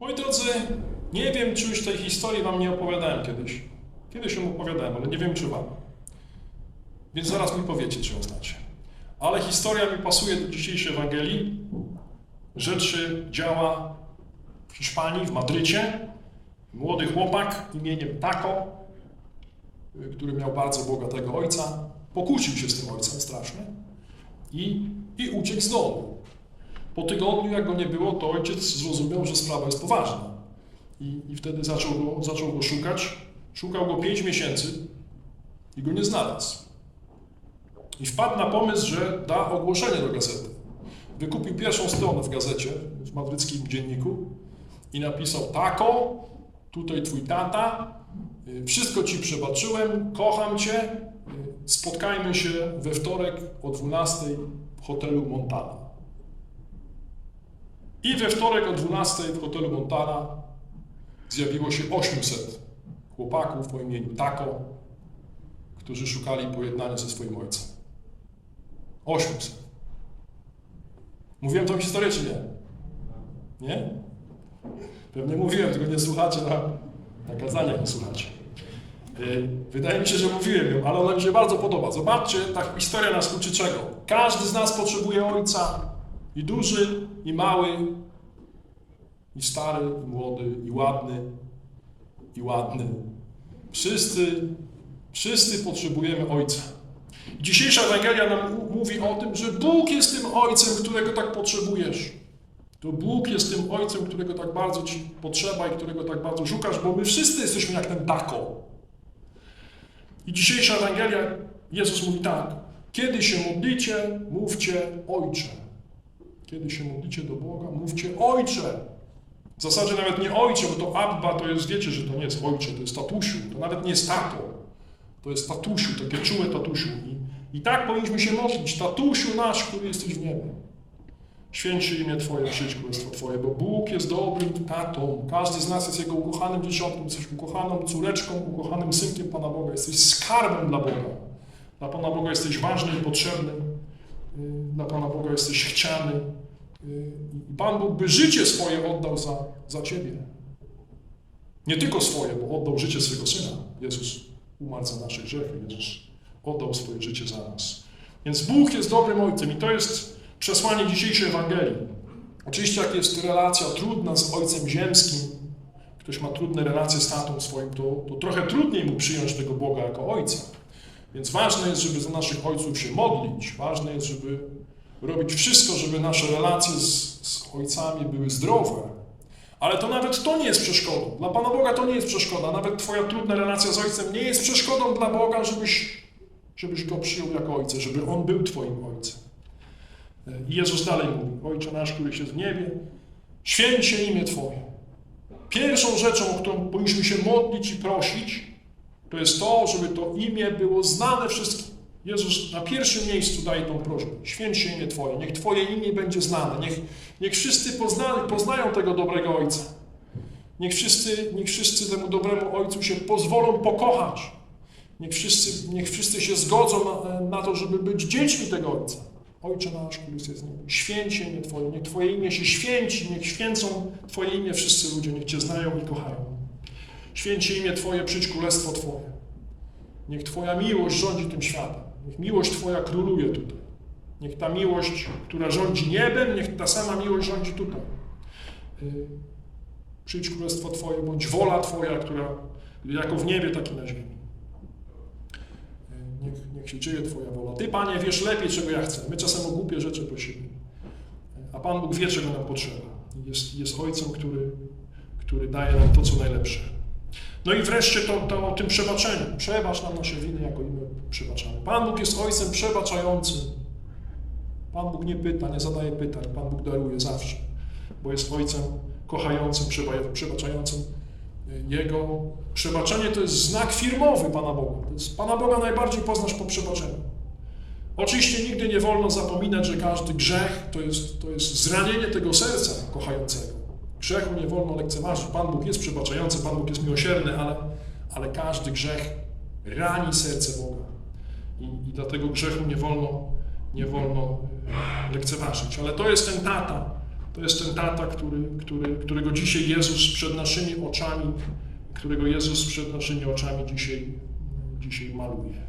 Moi drodzy, nie wiem, czy już tej historii wam nie opowiadałem kiedyś. Kiedyś ją opowiadałem, ale nie wiem, czy wam. Więc zaraz mi powiecie, czy ją znacie. Ale historia mi pasuje do dzisiejszej Ewangelii. Rzeczy działa w Hiszpanii, w Madrycie. Młody chłopak imieniem Taco, który miał bardzo bogatego ojca, pokłócił się z tym ojcem strasznie i, i uciekł z domu. Po tygodniu, jak go nie było, to ojciec zrozumiał, że sprawa jest poważna. I, i wtedy zaczął go, zaczął go szukać. Szukał go 5 miesięcy i go nie znalazł. I wpadł na pomysł, że da ogłoszenie do gazety. Wykupił pierwszą stronę w gazecie, w madryckim dzienniku i napisał tako, tutaj twój tata, wszystko ci przebaczyłem, kocham cię, spotkajmy się we wtorek o 12 w hotelu Montana. I we wtorek o 12 w hotelu Montana zjawiło się 800 chłopaków po imieniu Tako, którzy szukali pojednania ze swoim ojcem. 800. Mówiłem tą historię, czy nie? Nie? Pewnie mówiłem, tylko nie słuchacie na, na kazaniach, nie słuchacie. Yy, Wydaje mi się, że mówiłem ją, ale ona mi się bardzo podoba. Zobaczcie, ta historia nas uczy czego? Każdy z nas potrzebuje ojca. I duży, i mały, i stary, i młody, i ładny, i ładny. Wszyscy, wszyscy potrzebujemy ojca. Dzisiejsza Ewangelia nam mówi o tym, że Bóg jest tym ojcem, którego tak potrzebujesz. To Bóg jest tym ojcem, którego tak bardzo ci potrzeba i którego tak bardzo szukasz, bo my wszyscy jesteśmy jak ten tako. I dzisiejsza Ewangelia, Jezus mówi tak. Kiedy się modlicie, mówcie Ojcze. Kiedy się modlicie do Boga, mówcie Ojcze. W zasadzie nawet nie Ojcze, bo to Abba to jest, wiecie, że to nie jest Ojcze, to jest tatusiu. To nawet nie jest tato. To jest tatusiu, takie czułe tatusiu. I, I tak powinniśmy się modlić. Tatusiu nasz, który jesteś w niebie. Święć się imię Twoje, przyjdź królestwo Twoje, bo Bóg jest dobrym tatą. Każdy z nas jest Jego ukochanym dzieciątkiem, jesteś ukochaną córeczką, ukochanym synkiem Pana Boga. Jesteś skarbem dla Boga. Dla Pana Boga jesteś ważny i potrzebny. Yy, Dla Pana Boga jesteś chciany. Yy, I Pan Bóg by życie swoje oddał za, za Ciebie. Nie tylko swoje, bo oddał życie swojego Syna. Jezus umarł za nasze grzechy. Jezus oddał swoje życie za nas. Więc Bóg jest dobrym Ojcem i to jest przesłanie dzisiejszej Ewangelii. Oczywiście jak jest relacja trudna z Ojcem Ziemskim, ktoś ma trudne relacje z tatą swoim, to, to trochę trudniej mu przyjąć tego Boga jako Ojca. Więc ważne jest, żeby za naszych ojców się modlić. Ważne jest, żeby robić wszystko, żeby nasze relacje z, z ojcami były zdrowe. Ale to nawet to nie jest przeszkodą. Dla Pana Boga to nie jest przeszkoda. Nawet Twoja trudna relacja z Ojcem nie jest przeszkodą dla Boga, żebyś, żebyś Go przyjął jako Ojca, żeby On był Twoim Ojcem. I Jezus dalej mówi, Ojcze nasz, któryś jest w niebie, święć się imię Twoje. Pierwszą rzeczą, o którą powinniśmy się modlić i prosić, to jest to, żeby to imię było znane wszystkim. Jezus na pierwszym miejscu daje tą prośbę. Święć się imię Twoje. Niech Twoje imię będzie znane. Niech, niech wszyscy pozna, poznają tego dobrego Ojca. Niech wszyscy, niech wszyscy temu dobremu Ojcu się pozwolą pokochać. Niech wszyscy, niech wszyscy się zgodzą na, na to, żeby być dziećmi tego Ojca. Ojcze nasz, który jest w niebie, święć imię Twoje, niech Twoje imię się święci, niech święcą Twoje imię wszyscy ludzie, niech Cię znają i kochają. Święć się imię Twoje, przyjdź królestwo Twoje. Niech Twoja miłość rządzi tym światem. Niech miłość Twoja króluje tutaj. Niech ta miłość, która rządzi niebem, niech ta sama miłość rządzi tutaj. Yy, Przyjdź królestwo Twoje, bądź wola Twoja, która jako w niebie, tak i na ziemi. Niech, niech się dzieje Twoja wola. Ty, Panie, wiesz lepiej, czego ja chcę. My czasem o głupie rzeczy prosimy. A Pan Bóg wie, czego nam potrzeba. Jest, jest Ojcem, który, który daje nam to, co najlepsze. No i wreszcie to, to o tym przebaczeniu. Przebacz nam nasze winy, jako i my przebaczamy. Pan Bóg jest Ojcem przebaczającym. Pan Bóg nie pyta, nie zadaje pytań. Pan Bóg daruje zawsze, bo jest Ojcem kochającym, przeba- przebaczającym. Jego przebaczenie to jest znak firmowy Pana Boga. To jest, Pana Boga najbardziej poznasz po przebaczeniu. Oczywiście nigdy nie wolno zapominać, że każdy grzech to jest, to jest zranienie tego serca kochającego. Grzechu nie wolno lekceważyć. Pan Bóg jest przebaczający, Pan Bóg jest miłosierny, ale, ale każdy grzech rani serce Boga. I, I dlatego grzechu nie wolno, nie wolno e, lekceważyć. Ale to jest ten tata, To jest ten tata, który, który, którego dzisiaj Jezus przed naszymi oczami, którego Jezus przed naszymi oczami dzisiaj, dzisiaj maluje.